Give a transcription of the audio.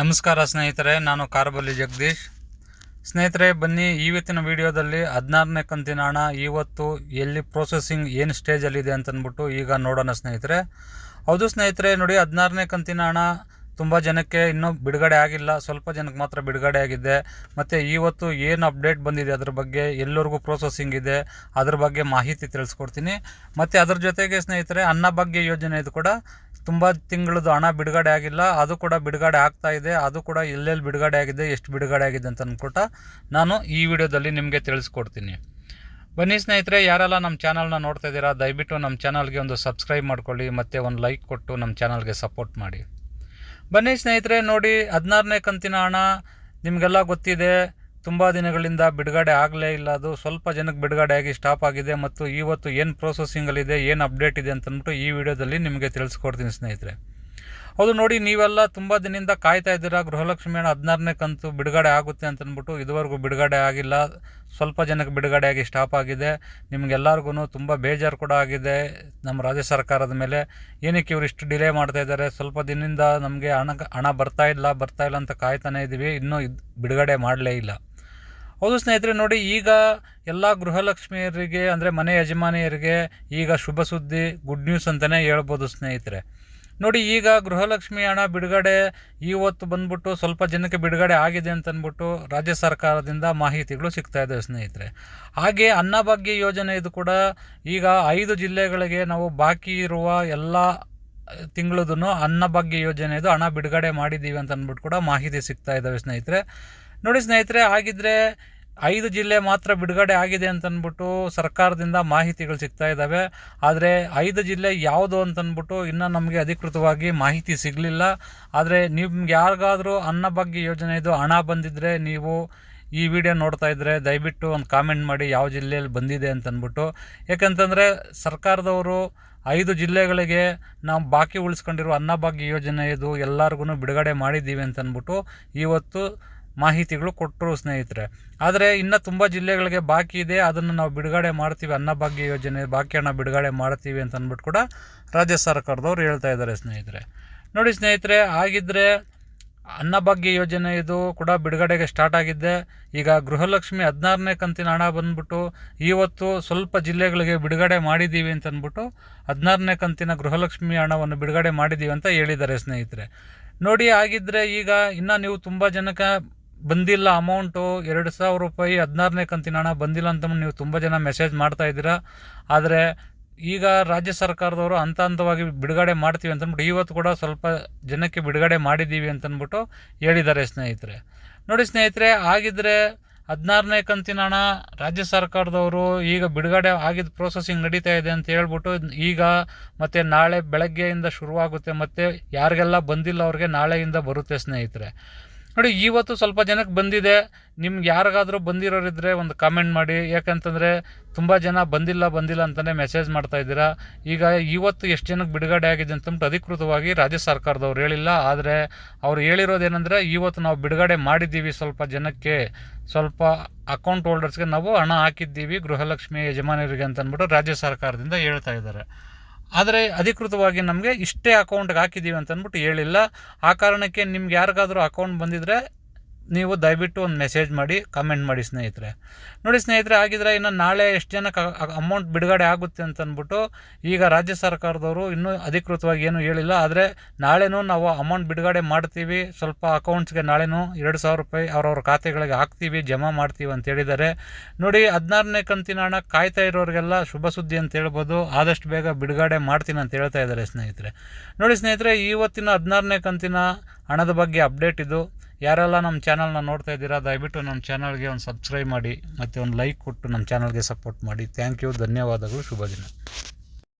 ನಮಸ್ಕಾರ ಸ್ನೇಹಿತರೆ, ನಾನು ಕಾರಬಲ್ಲಿ ಜಗದೀಶ್. ಸ್ನೇಹಿತರೆ, ಬನ್ನಿ ಇವತ್ತಿನ ವಿಡಿಯೋದಲ್ಲಿ ಹದಿನಾರನೇ ಕಂತಿನ ಹಣ ಇವತ್ತು ಎಲ್ಲಿ ಪ್ರೊಸೆಸಿಂಗ್ ಏನು ಸ್ಟೇಜಲ್ಲಿದೆ ಅಂತಂದ್ಬಿಟ್ಟು ಈಗ ನೋಡೋಣ ಸ್ನೇಹಿತರೆ. ಹೌದು ಸ್ನೇಹಿತರೆ, ನೋಡಿ, ಹದಿನಾರನೇ ಕಂತಿನ ಹಣ ತುಂಬ ಜನಕ್ಕೆ ಇನ್ನೂ ಬಿಡುಗಡೆ ಆಗಿಲ್ಲ. ಸ್ವಲ್ಪ ಜನಕ್ಕೆ ಮಾತ್ರ ಬಿಡುಗಡೆ ಆಗಿದೆ. ಮತ್ತು ಇವತ್ತು ಏನು ಅಪ್ಡೇಟ್ ಬಂದಿದೆ ಅದ್ರ ಬಗ್ಗೆ, ಎಲ್ಲರಿಗೂ ಪ್ರೊಸೆಸಿಂಗ್ ಇದೆ, ಅದ್ರ ಬಗ್ಗೆ ಮಾಹಿತಿ ತಿಳಿಸ್ಕೊಡ್ತೀನಿ. ಮತ್ತು ಅದ್ರ ಜೊತೆಗೆ ಸ್ನೇಹಿತರೆ ಅನ್ನಭಾಗ್ಯ ಯೋಜನೆ ಇದು ಕೂಡ ತುಂಬ ತಿಂಗಳದ್ದು ಹಣ ಬಿಡುಗಡೆ ಆಗಿಲ್ಲ. ಅದು ಕೂಡ ಬಿಡುಗಡೆ ಆಗ್ತಾ ಇದೆ. ಅದು ಕೂಡ ಎಲ್ಲೆಲ್ಲಿ ಬಿಡುಗಡೆ ಆಗಿದೆ, ಎಷ್ಟು ಬಿಡುಗಡೆ ಆಗಿದೆ ಅಂತ ಅಂದ್ಕೊಟ್ಟ ನಾನು ಈ ವಿಡಿಯೋದಲ್ಲಿ ನಿಮಗೆ ತಿಳಿಸ್ಕೊಡ್ತೀನಿ. ಬನ್ನಿ ಸ್ನೇಹಿತರೆ, ಯಾರೆಲ್ಲ ನಮ್ಮ ಚಾನಲ್ನ ನೋಡ್ತಾ ಇದ್ದೀರಾ, ದಯವಿಟ್ಟು ನಮ್ಮ ಚಾನಲ್ಗೆ ಒಂದು ಸಬ್ಸ್ಕ್ರೈಬ್ ಮಾಡ್ಕೊಳ್ಳಿ, ಮತ್ತು ಒಂದು ಲೈಕ್ ಕೊಟ್ಟು ನಮ್ಮ ಚಾನಲ್ಗೆ ಸಪೋರ್ಟ್ ಮಾಡಿ. ಬನ್ನಿ ಸ್ನೇಹಿತರೆ, ನೋಡಿ ಹದಿನಾರನೇ ಕಂತಿನ ಹಣ ನಿಮಗೆಲ್ಲ ಗೊತ್ತಿದೆ. ತುಂಬ ದಿನಗಳಿಂದ ಬಿಡುಗಡೆ ಆಗಲೇ ಇಲ್ಲ. ಅದು ಸ್ವಲ್ಪ ಜನಕ್ಕೆ ಬಿಡುಗಡೆ ಆಗಿ ಸ್ಟಾಪ್ ಆಗಿದೆ ಮತ್ತು ಇವತ್ತು ಏನು ಪ್ರೊಸೆಸಿಂಗಲ್ಲಿದೆ ಏನು ಅಪ್ಡೇಟ್ ಇದೆ ಅಂತಂದ್ಬಿಟ್ಟು ಈ ವಿಡಿಯೋದಲ್ಲಿ ನಿಮಗೆ ತಿಳಿಸ್ಕೊಡ್ತೀನಿ ಸ್ನೇಹಿತರೆ. ಹೌದು ನೋಡಿ, ನೀವೆಲ್ಲ ತುಂಬ ದಿನದಿಂದ ಕಾಯ್ತಾ ಇದ್ದೀರಾ. ಗೃಹಲಕ್ಷ್ಮಿ ಹಣ ಹದಿನಾರನೇ ಕಂತು ಬಿಡುಗಡೆ ಆಗುತ್ತೆ ಅಂತಂದ್ಬಿಟ್ಟು ಇದುವರೆಗೂ ಬಿಡುಗಡೆ ಆಗಿಲ್ಲ. ಸ್ವಲ್ಪ ಜನಕ್ಕೆ ಬಿಡುಗಡೆ ಆಗಿ ಸ್ಟಾಪ್ ಆಗಿದೆ. ನಿಮಗೆಲ್ಲರಿಗೂ ತುಂಬ ಬೇಜಾರು ಕೂಡ ಆಗಿದೆ ನಮ್ಮ ರಾಜ್ಯ ಸರ್ಕಾರದ ಮೇಲೆ. ಏನಕ್ಕೆ ಇವರು ಇಷ್ಟು ಡಿಲೇ ಮಾಡ್ತಾ ಇದ್ದಾರೆ? ಸ್ವಲ್ಪ ದಿನದಿಂದ ನಮಗೆ ಹಣ ಹಣ ಬರ್ತಾ ಇಲ್ಲ ಬರ್ತಾ ಇಲ್ಲ ಅಂತ ಕಾಯ್ತಾನೆ ಇದ್ದೀವಿ ಇನ್ನೂ ಬಿಡುಗಡೆ ಮಾಡಲೇ ಇಲ್ಲ. ಹೌದು ಸ್ನೇಹಿತರೆ, ನೋಡಿ ಈಗ ಎಲ್ಲ ಗೃಹಲಕ್ಷ್ಮಿಯರಿಗೆ, ಅಂದರೆ ಮನೆ ಯಜಮಾನಿಯರಿಗೆ ಈಗ ಶುಭ ಸುದ್ದಿ ಗುಡ್ ನ್ಯೂಸ್ ಅಂತಲೇ ಹೇಳ್ಬೋದು ಸ್ನೇಹಿತರೆ. ನೋಡಿ ಈಗ ಗೃಹಲಕ್ಷ್ಮಿ ಹಣ ಬಿಡುಗಡೆ ಇವತ್ತು ಬಂದ್ಬಿಟ್ಟು ಸ್ವಲ್ಪ ಜನಕ್ಕೆ ಬಿಡುಗಡೆ ಆಗಿದೆ ಅಂತಂದ್ಬಿಟ್ಟು ರಾಜ್ಯ ಸರ್ಕಾರದಿಂದ ಮಾಹಿತಿಗಳು ಸಿಗ್ತಾ ಇದೆ ಸ್ನೇಹಿತರೆ. ಹಾಗೆ ಅನ್ನಭಾಗ್ಯ ಯೋಜನೆ ಇದು ಕೂಡ ಈಗ ಐದು ಜಿಲ್ಲೆಗಳಿಗೆ ನಾವು ಬಾಕಿ ಇರುವ ಎಲ್ಲ ತಿಂಗಳದೂ ಅನ್ನಭಾಗ್ಯ ಯೋಜನೆದು ಹಣ ಬಿಡುಗಡೆ ಮಾಡಿದ್ದೀವಿ ಅಂತ ಅಂದ್ಬಿಟ್ಟು ಕೂಡ ಮಾಹಿತಿ ಸಿಗ್ತಾ ಇದ್ದಾವೆ ಸ್ನೇಹಿತರೆ. ನೋಡಿ ಸ್ನೇಹಿತರೆ, ಹಾಗಿದ್ರೆ ಐದು ಜಿಲ್ಲೆ ಮಾತ್ರ ಬಿಡುಗಡೆ ಆಗಿದೆ ಅಂತಂದ್ಬಿಟ್ಟು ಸರ್ಕಾರದಿಂದ ಮಾಹಿತಿಗಳು ಸಿಗ್ತಾ ಇದ್ದಾವೆ ಆದರೆ ಐದು ಜಿಲ್ಲೆ ಯಾವುದು ಅಂತಂದ್ಬಿಟ್ಟು ಇನ್ನೂ ನಮಗೆ ಅಧಿಕೃತವಾಗಿ ಮಾಹಿತಿ ಸಿಗಲಿಲ್ಲ. ಆದರೆ ನಿಮ್ಗೆ ಯಾರಿಗಾದರೂ ಯೋಜನೆ ಇದು ಹಣ ಬಂದಿದ್ದರೆ ನೀವು ಈ ವಿಡಿಯೋ ನೋಡ್ತಾ ಇದ್ದರೆ ದಯವಿಟ್ಟು ಒಂದು ಕಾಮೆಂಟ್ ಮಾಡಿ ಯಾವ ಜಿಲ್ಲೆಯಲ್ಲಿ ಬಂದಿದೆ ಅಂತಂದ್ಬಿಟ್ಟು ಯಾಕಂತಂದರೆ ಸರ್ಕಾರದವರು ಐದು ಜಿಲ್ಲೆಗಳಿಗೆ ನಾವು ಬಾಕಿ ಉಳಿಸ್ಕೊಂಡಿರೋ ಅನ್ನಭಾಗ್ಯ ಯೋಜನೆ ಇದು ಎಲ್ಲರಿಗೂ ಬಿಡುಗಡೆ ಮಾಡಿದ್ದೀವಿ ಅಂತಂದ್ಬಿಟ್ಟು ಇವತ್ತು ಮಾಹಿತಿಗಳು ಕೊಟ್ಟರು ಸ್ನೇಹಿತರೆ. ಆದರೆ ಇನ್ನು ತುಂಬ ಜಿಲ್ಲೆಗಳಿಗೆ ಬಾಕಿ ಇದೆ. ಅದನ್ನು ನಾವು ಬಿಡುಗಡೆ ಮಾಡ್ತೀವಿ. ಅನ್ನಭಾಗ್ಯ ಯೋಜನೆ, ಬಾಕಿ ಹಣ ಬಿಡುಗಡೆ ಮಾಡ್ತೀವಿ ಅಂತ ಅಂದ್ಬಿಟ್ಟು ಕೂಡ ರಾಜ್ಯ ಸರ್ಕಾರದವ್ರು ಹೇಳ್ತಾ ಇದ್ದಾರೆ ಸ್ನೇಹಿತರೆ. ನೋಡಿ ಸ್ನೇಹಿತರೆ ಆಗಿದ್ದರೆ ಅನ್ನಭಾಗ್ಯ ಯೋಜನೆ ಇದು ಕೂಡ ಬಿಡುಗಡೆಗೆ ಸ್ಟಾರ್ಟ್ ಆಗಿದ್ದೆ. ಈಗ ಗೃಹಲಕ್ಷ್ಮಿ ಹದಿನಾರನೇ ಕಂತಿನ ಹಣ ಬಂದ್ಬಿಟ್ಟು ಇವತ್ತು ಸ್ವಲ್ಪ ಜಿಲ್ಲೆಗಳಿಗೆ ಬಿಡುಗಡೆ ಮಾಡಿದ್ದೀವಿ ಅಂತ ಅಂದ್ಬಿಟ್ಟು ಹದಿನಾರನೇ ಕಂತಿನ ಗೃಹಲಕ್ಷ್ಮಿ ಹಣವನ್ನು ಬಿಡುಗಡೆ ಮಾಡಿದ್ದೀವಿ ಅಂತ ಹೇಳಿದ್ದಾರೆ ಸ್ನೇಹಿತರೆ. ನೋಡಿ ಆಗಿದ್ದರೆ ಈಗ ಇನ್ನು ನೀವು ತುಂಬ ಜನಕ್ಕೆ ಬಂದಿಲ್ಲ ಅಮೌಂಟು ಎರಡು ಸಾವಿರ ರೂಪಾಯಿ ಹದಿನಾರನೇ ಕಂತಿನ ಹಣ ಬಂದಿಲ್ಲ ಅಂತ ನೀವು ತುಂಬ ಜನ ಮೆಸೇಜ್ ಮಾಡ್ತಾ ಇದ್ದೀರಾ. ಆದರೆ ಈಗ ರಾಜ್ಯ ಸರ್ಕಾರದವರು ಹಂತ ಹಂತವಾಗಿ ಬಿಡುಗಡೆ ಮಾಡ್ತೀವಿ ಅಂತಂದ್ಬಿಟ್ಟು ಇವತ್ತು ಕೂಡ ಸ್ವಲ್ಪ ಜನಕ್ಕೆ ಬಿಡುಗಡೆ ಮಾಡಿದ್ದೀವಿ ಅಂತಂದ್ಬಿಟ್ಟು ಹೇಳಿದ್ದಾರೆ ಸ್ನೇಹಿತರೆ. ನೋಡಿ ಸ್ನೇಹಿತರೆ ಆಗಿದ್ದರೆ ಹದಿನಾರನೇ ಕಂತಿನ ಹಣ ರಾಜ್ಯ ಸರ್ಕಾರದವರು ಈಗ ಬಿಡುಗಡೆ ಆಗಿದ್ದ ಪ್ರೊಸೆಸಿಂಗ್ ನಡೀತಾ ಇದೆ ಅಂತ ಹೇಳ್ಬಿಟ್ಟು ಈಗ ಮತ್ತು ನಾಳೆ ಬೆಳಗ್ಗೆಯಿಂದ ಶುರುವಾಗುತ್ತೆ ಮತ್ತು ಯಾರಿಗೆಲ್ಲ ಬಂದಿಲ್ಲ ಅವ್ರಿಗೆ ನಾಳೆಯಿಂದ ಬರುತ್ತೆ ಸ್ನೇಹಿತರೆ. ನೋಡಿ ಇವತ್ತು ಸ್ವಲ್ಪ ಜನಕ್ಕೆ ಬಂದಿದೆ. ನಿಮ್ಗೆ ಯಾರಿಗಾದರೂ ಬಂದಿರೋರಿದ್ದರೆ ಒಂದು ಕಾಮೆಂಟ್ ಮಾಡಿ. ಯಾಕಂತಂದರೆ ತುಂಬ ಜನ ಬಂದಿಲ್ಲ ಬಂದಿಲ್ಲ ಅಂತಲೇ ಮೆಸೇಜ್ ಮಾಡ್ತಾ ಇದ್ದೀರಾ. ಈಗ ಇವತ್ತು ಎಷ್ಟು ಜನಕ್ಕೆ ಬಿಡುಗಡೆ ಆಗಿದೆ ಅಂತಂದ್ಬಿಟ್ಟು ಅಧಿಕೃತವಾಗಿ ರಾಜ್ಯ ಸರ್ಕಾರದವ್ರು ಹೇಳಿಲ್ಲ. ಆದರೆ ಅವ್ರು ಹೇಳಿರೋದೇನೆಂದರೆ ಇವತ್ತು ನಾವು ಬಿಡುಗಡೆ ಮಾಡಿದ್ದೀವಿ ಸ್ವಲ್ಪ ಜನಕ್ಕೆ. ಸ್ವಲ್ಪ ಅಕೌಂಟ್ ಹೋಲ್ಡರ್ಸ್ಗೆ ನಾವು ಹಣ ಹಾಕಿದ್ದೀವಿ ಗೃಹಲಕ್ಷ್ಮಿ ಯಜಮಾನರಿಗೆ ಅಂತಂದ್ಬಿಟ್ಟು ರಾಜ್ಯ ಸರ್ಕಾರದಿಂದ ಹೇಳ್ತಾ ಇದ್ದಾರೆ. ಆದರೆ ಅಧಿಕೃತವಾಗಿ ನಮಗೆ ಇಷ್ಟೇ ಅಕೌಂಟ್ಗೆ ಹಾಕಿದ್ದೀವಿ ಅಂತ ಅಂದ್ಬಿಟ್ಟು ಹೇಳಿಲ್ಲ. ಆ ಕಾರಣಕ್ಕೆ ನಿಮ್ಗೆ ಯಾರಿಗಾದರೂ ಅಕೌಂಟ್ ಬಂದಿದ್ದರೆ ನೀವು ದಯವಿಟ್ಟು ಒಂದು ಮೆಸೇಜ್ ಮಾಡಿ ಕಮೆಂಟ್ ಮಾಡಿ ಸ್ನೇಹಿತರೆ. ನೋಡಿ ಸ್ನೇಹಿತರೆ ಆಗಿದ್ರೆ ಇನ್ನು ನಾಳೆ ಎಷ್ಟು ಜನಕ್ಕೆ ಅಮೌಂಟ್ ಬಿಡುಗಡೆ ಆಗುತ್ತೆ ಅಂತ ಅಂದ್ಬಿಟ್ಟು ಈಗ ರಾಜ್ಯ ಸರ್ಕಾರದವರು ಇನ್ನೂ ಅಧಿಕೃತವಾಗಿ ಏನೂ ಹೇಳಿಲ್ಲ. ಆದರೆ ನಾಳೆನೂ ನಾವು ಅಮೌಂಟ್ ಬಿಡುಗಡೆ ಮಾಡ್ತೀವಿ. ಸ್ವಲ್ಪ ಅಕೌಂಟ್ಸ್ಗೆ ನಾಳೆನೂ ಎರಡು ಸಾವಿರ ರೂಪಾಯಿ ಅವ್ರವ್ರ ಖಾತೆಗಳಿಗೆ ಹಾಕ್ತೀವಿ, ಜಮಾ ಮಾಡ್ತೀವಿ ಅಂತ ಹೇಳಿದ್ದಾರೆ. ನೋಡಿ ಹದಿನಾರನೇ ಕಂತಿನ ಹಣ ಕಾಯ್ತಾ ಇರೋರಿಗೆಲ್ಲ ಶುಭ ಸುದ್ದಿ ಅಂತ ಹೇಳ್ಬೋದು. ಆದಷ್ಟು ಬೇಗ ಬಿಡುಗಡೆ ಮಾಡ್ತೀನಿ ಅಂತ ಹೇಳ್ತಾ ಇದ್ದಾರೆ ಸ್ನೇಹಿತರೆ. ನೋಡಿ ಸ್ನೇಹಿತರೆ ಇವತ್ತಿನ ಹದಿನಾರನೇ ಕಂತಿನ ಹಣದ ಬಗ್ಗೆ ಅಪ್ಡೇಟ್ ಇದು. ಯಾರೆಲ್ಲ ನಮ್ಮ ಚಾನಲ್ನ ನೋಡ್ತಾ ಇದ್ದೀರಾ, ದಯವಿಟ್ಟು ನಮ್ಮ ಚಾನಲ್ಗೆ ಒಂದು ಸಬ್ಸ್ಕ್ರೈಬ್ ಮಾಡಿ, ಮತ್ತು ಒಂದು ಲೈಕ್ ಕೊಟ್ಟು ನಮ್ಮ ಚಾನಲ್ಗೆ ಸಪೋರ್ಟ್ ಮಾಡಿ. ಥ್ಯಾಂಕ್ ಯು, ಧನ್ಯವಾದಗಳು, ಶುಭ ದಿನ.